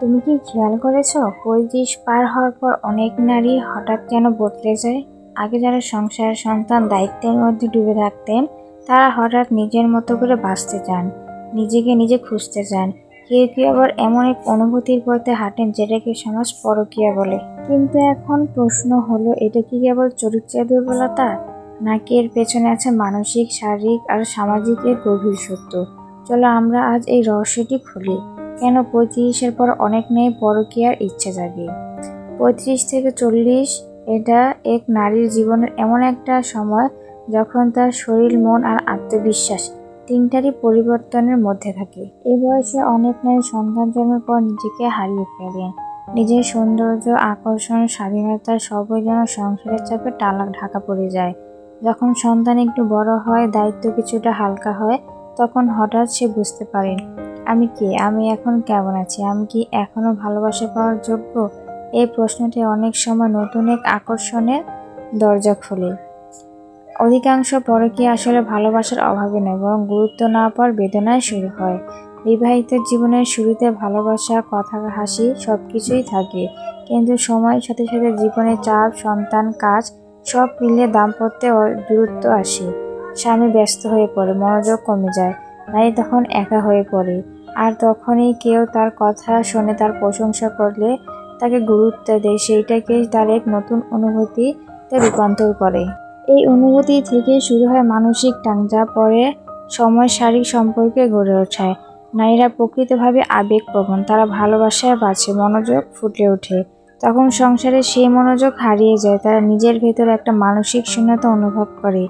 তুমি কি খেয়াল করেছ? পঁয়ত্রিশ পার হওয়ার পর অনেক নারী হঠাৎ যেন বদলে যায়। আগে যারা সংসার সন্তান দায়িত্বের মধ্যে ডুবে থাকতেন, তারা হঠাৎ নিজের মতো করে বাঁচতে চান, নিজেকে নিজে খুঁজতে চান। কেউ কেউ আবার এমন এক অনুভূতির পথে হাঁটেন যেটাকে সমাজ পরকীয়া বলে। কিন্তু এখন প্রশ্ন হলো, এটা কি কেবল চরিত্রের দুর্বলতা? নাকি এর পেছনে আছে মানসিক, শারীরিক আর সামাজিকের গভীর সত্য? চলো আমরা আজ এই রহস্যটি খুলি। কেন পঁয়ত্রিশের পর অনেক মেয়ে পরকীয়ার ইচ্ছে জাগে। পঁয়ত্রিশ থেকে চল্লিশ এটা এক নারীর জীবনের এমন একটা সময় যখন তার শরীর, মন আর আত্মবিশ্বাস তিনটারই পরিবর্তনের মধ্যে থাকে। এই বয়সে অনেক নারী সন্তান জন্মের পর নিজেকে হারিয়ে ফেলেন নিজের সৌন্দর্য, আকর্ষণ, স্বাধীনতা সবই যেন সংসারের চাপে টালা ঢাকা পড়ে যায়। যখন সন্তান একটু বড় হয়, দায়িত্ব কিছুটা হালকা হয়, তখন হঠাৎ সে বুঝতে পারে আমি কে? আমি এখন কেমন আছি? আমি কি এখনও ভালোবাসা পাওয়ার যোগ্য? এই প্রশ্নটি অনেক সময় নতুন এক আকর্ষণের দরজা খোলে। অধিকাংশ কি আসলে ভালোবাসার অভাবে নয়, বরং গুরুত্ব না পাওয়ার বেদনায় শুরু হয়। বিবাহিত জীবনের শুরুতে ভালোবাসা, কথা, হাসি সব কিছুই থাকে। কিন্তু সময়ের সাথে সাথে জীবনে চাপ, সন্তান, কাজ সব মিলিয়ে দাম্পত্যে দূরত্ব আসে। স্বামী ব্যস্ত হয়ে পড়ে, মনোযোগ কমে যায়, নারী তখন একা হয়ে পড়ে। আর তখনই কেউ তার কথা শুনে তার প্রশংসা করলে তাকে গুরুত্ব দেয়। সেইটাকে তার এক নতুন অনুভূতিতে রূপান্তর করে। এই অনুভূতি থেকে শুরু হয় মানসিক টান যা পরে সময় শারীরিক সম্পর্কে গড়ে ওঠায় নারীরা প্রকৃতভাবে আবেগপ্রবণ, তারা ভালোবাসায় বাঁচে, মনোযোগ ফুটে ওঠে। তখন সংসারে সেই মনোযোগ হারিয়ে যায়, তারা নিজের ভেতর একটা মানসিক শূন্যতা অনুভব করে।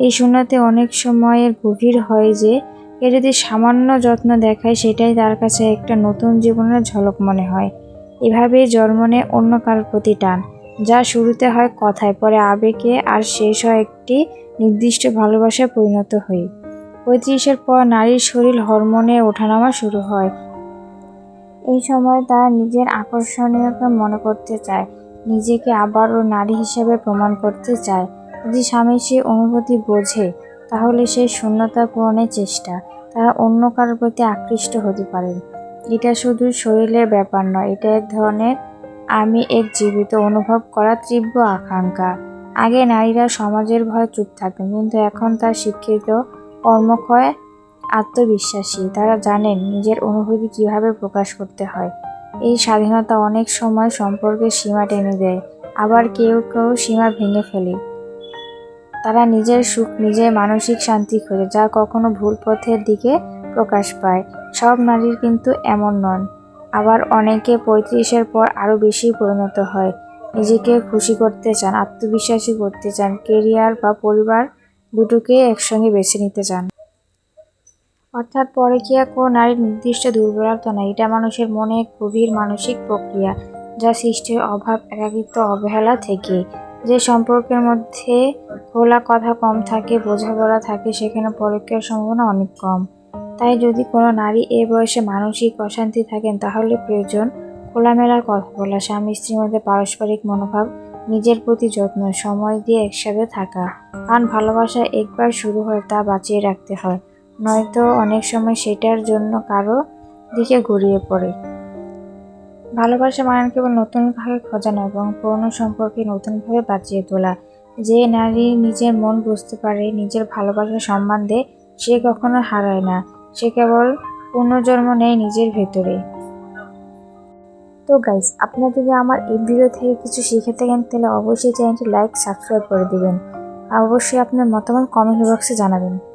এই শূন্যতে অনেক সময়ের গভীর হয় যে কে যদি সামান্য যত্ন দেখায়, সেটাই তার কাছে একটা নতুন জীবনের ঝলক মনে হয়। এভাবেই জন্ম নেয় অন্য কারোর প্রতি টান, যা শুরুতে হয় কথায়, পরে আবেগে, আর শেষ হয় একটি নির্দিষ্ট ভালোবাসায় পরিণত হয়ে। পঁয়ত্রিশের পর নারীর শরীর হরমোনে ওঠানামা শুরু হয়। এই সময় তারা নিজের আকর্ষণীয়তা মনে করতে চায়, নিজেকে আবারও নারী হিসেবে প্রমাণ করতে চায়। যদি স্বামী সে অনুভূতি বোঝে তাহলে সেই শূন্যতা পূরণের চেষ্টা। তারা অন্য কারোর প্রতি আকৃষ্ট হতে পারেন এটা শুধু শরীরের ব্যাপার নয়, এটা এক ধরনের আমি এক জীবিত অনুভব করা তীব্র আকাঙ্ক্ষা। আগে নারীরা সমাজের ভয়ে চুপ থাকতেন, কিন্তু এখন তার শিক্ষিত কর্মক্ষয় আত্মবিশ্বাসী। তারা জানেন নিজের অনুভূতি কীভাবে প্রকাশ করতে হয়। এই স্বাধীনতা অনেক সময় সম্পর্কের সীমা টেনে দেয়, আবার কেউ কেউ সীমা ভেঙে ফেলে। তারা নিজের সুখ, নিজের মানসিক শান্তি খোঁজে, যা কখনো ভুল পথের দিকে প্রকাশ পায়। সব নারীর কিন্তু এমন নন। আবার অনেকে পঁয়ত্রিশের পর আরও বেশি পরিণত হয়। নিজেকে খুশি করতে চান, আত্মবিশ্বাসী করতে চান, কেরিয়ার বা পরিবার দুটোকে একসঙ্গে বেছে নিতে চান। অর্থাৎ পরে কি কোনো নারীর নির্দিষ্ট দুর্বলতা নয় এটা মানুষের মনে গভীর মানসিক প্রক্রিয়া, যা সৃষ্টির অভাব, একাকিত্ব, অবহেলা থেকে যে সম্পর্কের মধ্যে খোলা কথা কম থাকে, বোঝাপড়া থাকে, সেখানে পরকীয়ার সম্ভাবনা অনেক কম। তাই যদি কোনো নারী এ বয়সে মানসিক অশান্তি থাকেন, তাহলে প্রয়োজন খোলামেলার কথা বলা, স্বামী স্ত্রীর মধ্যে পারস্পরিক মনোভাব, নিজের প্রতি যত্ন, সময় দিয়ে একসাথে থাকা। কারণ ভালোবাসা একবার শুরু হয়, তা বাঁচিয়ে রাখতে হয়। নয়তো অনেক সময় সেটার জন্য কারও দিকে গড়িয়ে পড়ে। ভালোবাসা মানে কেবল নতুনভাবে খোঁজা নয় এবং পুরনো সম্পর্কে নতুনভাবে বাঁচিয়ে তোলা। যে নারী নিজের মন বুঝতে পারে, নিজের ভালোবাসা সম্মান দেয়, সে কখনো হারায় না। সে কেবল পুনর্জন্ম নেয় নিজের ভেতরে। তো গাইস আপনারা যদি আমার এই ভিডিও থেকে কিছু শিখে থাকেন, তাহলে অবশ্যই চ্যানেলটি লাইক সাবস্ক্রাইব করে দিবেন। আর অবশ্যই আপনার মতামত কমেন্ট বক্সে জানাবেন।